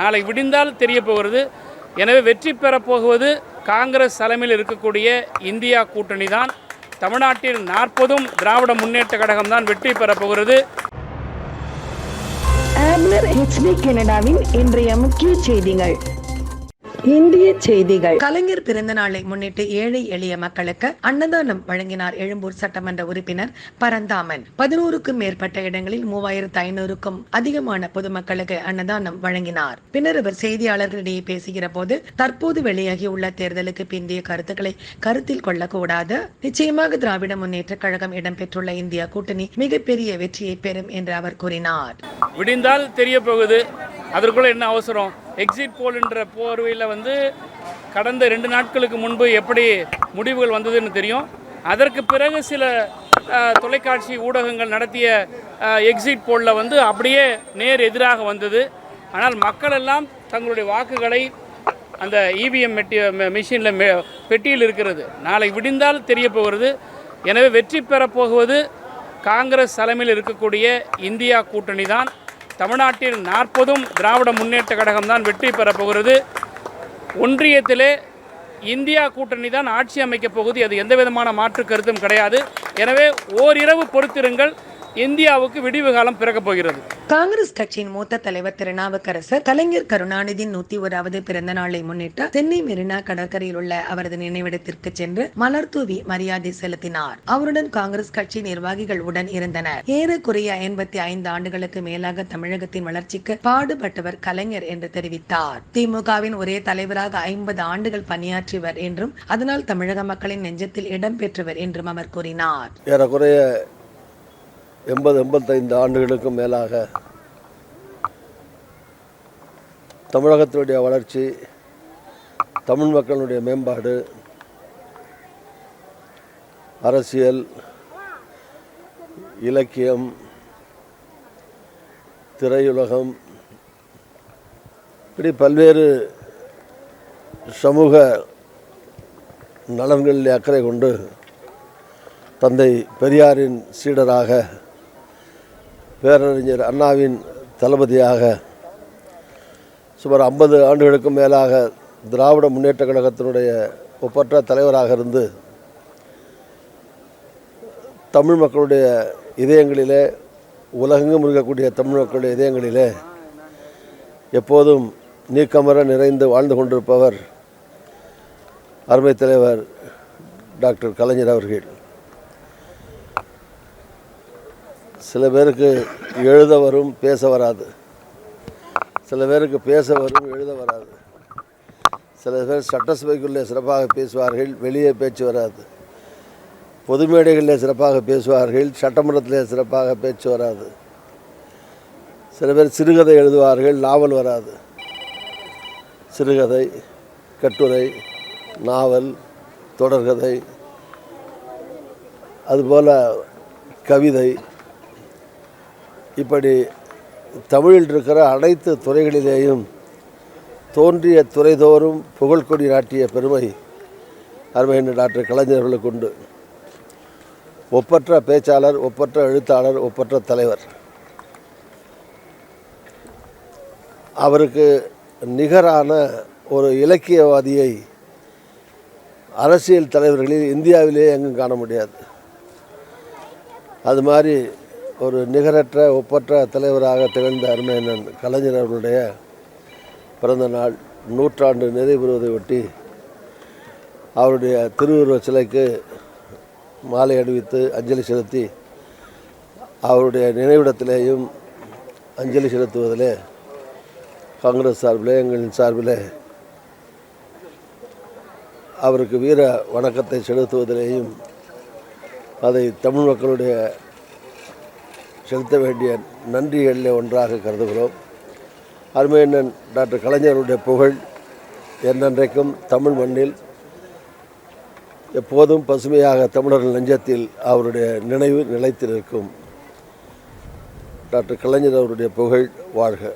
நாளை விடிந்தால் தெரிய போகிறது எனவே வெற்றி பெறப்போகுவது காங்கிரஸ் தலைமையில் இருக்கக்கூடிய இந்தியா கூட்டணி தான் தமிழ்நாட்டில் நாற்பதும் திராவிட முன்னேற்ற கழகம் தான் வெற்றி பெறப்போகிறது போகிறது. ஹெச்டி கனடாவின் இன்றைய முக்கிய செய்திகள். இந்திய செய்திகள். கலைஞர் பிறந்த நாளை முன்னிட்டு ஏழை எளிய மக்களுக்கு அன்னதானம் வழங்கினார் எழும்பூர் சட்டமன்ற உறுப்பினர் பரந்தாமன். பதினோருக்கும் மேற்பட்ட இடங்களில் மூவாயிரத்து ஐநூறுக்கும் அதிகமான பொதுமக்களுக்கு அன்னதானம் வழங்கினார். பின்னர் அவர் செய்தியாளர்களிடையே பேசுகிற போது தற்போது வெளியாகியுள்ள தேர்தலுக்கு பிந்தைய கருத்துக்களை கருத்தில் கொள்ளக்கூடாது. நிச்சயமாக திராவிட முன்னேற்ற கழகம் இடம்பெற்றுள்ள இந்தியா கூட்டணி மிகப்பெரிய வெற்றியை பெறும் என்று அவர் கூறினார். விடிந்தால் தெரிய போகுது. அதற்குள்ளே என்ன அவசரம்? எக்ஸிட் போலுன்ற போர்வையில் வந்து கடந்த ரெண்டு நாட்களுக்கு முன்பு எப்படி முடிவுகள் வந்ததுன்னு தெரியும். அதற்கு பிறகு சில தொலைக்காட்சி ஊடகங்கள் நடத்திய எக்ஸிட் போலில் வந்து அப்படியே நேர் எதிராக வந்தது. ஆனால் மக்கள் எல்லாம் தங்களுடைய வாக்குகளை அந்த இவிஎம் மெட்டி மிஷினில் மெ பெட்டியில் இருக்கிறது. நாளை விடிந்தால் தெரிய போகிறது. எனவே வெற்றி பெறப் போகுவது காங்கிரஸ் தலைமையில் இருக்கக்கூடிய இந்தியா கூட்டணி தான் தமிழ்நாட்டில் நாற்பதும் திராவிட முன்னேற்ற கழகம் தான் வெற்றி பெறப் போகிறது. ஒன்றியத்திலே இந்தியா கூட்டணி தான் ஆட்சி அமைக்கப் போகுது. அது எந்த விதமான மாற்று கருத்தும் கிடையாது. எனவே ஓரிரவு பொறுத்திருங்கள். இந்தியாவுக்கு விடிவு காலம் பிறக்கப் போகிறது. காங்கிரஸ் கட்சியின் மூத்த தலைவர் திருநாவுக்கரசர் கலைஞர் கருணாநிதியின் நூத்தி ஓராவது பிறந்த நாளை முன்னிட்டு சென்னை மெரினா கடற்கரையில் உள்ள அவரது நினைவிடத்திற்கு சென்று மலர் தூவி மரியாதை செலுத்தினார். அவருடன் காங்கிரஸ் கட்சி நிர்வாகிகள் உடன் இருந்தனர். ஏறக்குறைய ஐம்பத்தி ஐந்து ஆண்டுகளுக்கு மேலாக தமிழகத்தின் வளர்ச்சிக்கு பாடுபட்டவர் கலைஞர் என்று தெரிவித்தார். திமுகவின் ஒரே தலைவராக ஐம்பது ஆண்டுகள் பணியாற்றியவர் என்றும் அதனால் தமிழக மக்களின் நெஞ்சத்தில் இடம் பெற்றவர் என்றும் அவர் கூறினார். ஏறக்குறைய எண்பது எண்பத்தைந்து ஆண்டுகளுக்கும் மேலாக தமிழகத்தினுடைய வளர்ச்சி தமிழ் மக்களுடைய மேம்பாடு அரசியல் இலக்கியம் திரையுலகம் இப்படி பல்வேறு சமூக நலன்களில் அக்கறை கொண்டு தந்தை பெரியாரின் சீடராக பேரறிஞர் அண்ணாவின் தளபதியாக சுமார் ஐம்பது ஆண்டுகளுக்கும் மேலாக திராவிட முன்னேற்ற கழகத்தினுடைய ஒப்பற்ற தலைவராக இருந்து தமிழ் மக்களுடைய இதயங்களிலே உலகெங்கும் இருக்கக்கூடிய தமிழ் மக்களுடைய இதயங்களிலே எப்போதும் நீக்கமர நிறைந்து வாழ்ந்து கொண்டிருப்பவர் அருமை தலைவர் டாக்டர் கலைஞர் அவர்கள். சில பேருக்கு எழுத வரும் பேச வராது. சில பேருக்கு பேச வரும் எழுத வராது. சில பேர் சட்டசபைக்குள்ளே சிறப்பாக பேசுவார்கள் வெளியே பேச்சு வராது. பொது மேடைகளில் சிறப்பாக பேசுவார்கள் சட்டமன்றத்திலே சிறப்பாக பேச்சு வராது. சில பேர் சிறுகதை எழுதுவார்கள் நாவல் வராது. சிறுகதை கட்டுரை நாவல் தொடர்கதை அதுபோல் கவிதை இப்படி தமிழில் இருக்கிற அனைத்து துறைகளிலேயும் தோன்றிய துறைதோறும் புகழ்கொடி நாட்டிய பெருமை அருமையின் டாக்டர் கலைஞர்களுக்கு உண்டு. ஒப்பற்ற பேச்சாளர் ஒப்பற்ற எழுத்தாளர் ஒப்பற்ற தலைவர். அவருக்கு நிகரான ஒரு இலக்கியவாதியை அரசியல் தலைவர்களில் இந்தியாவிலே எங்கும் காண முடியாது. அது மாதிரி ஒரு நிகரற்ற ஒப்பற்ற தலைவராக திகழ்ந்த அருமையண்ணன் கலைஞர் அவர்களுடைய பிறந்த நாள் நூற்றாண்டு நிறைவுறுவதை ஒட்டி அவருடைய திருவுருவச் சிலைக்கு மாலை அணிவித்து அஞ்சலி செலுத்தி அவருடைய நினைவிடத்திலேயும் அஞ்சலி செலுத்துவதிலே காங்கிரஸ் சார்பிலே எங்களின் சார்பிலே அவருக்கு வீர வணக்கத்தை செலுத்துவதிலேயும் அதை தமிழ் மக்களுடைய செலுத்த வேண்டிய நன்றிகளில் ஒன்றாக கருதுகிறோம். அருமையண்ணன் டாக்டர் கலைஞருடைய புகழ் என்றென்றைக்கும் தமிழ் மண்ணில் எப்போதும் பசுமையாக தமிழர்கள் நெஞ்சத்தில் அவருடைய நினைவு நிலைத்திருக்கும். டாக்டர் கலைஞர் அவருடைய புகழ் வாழ்க.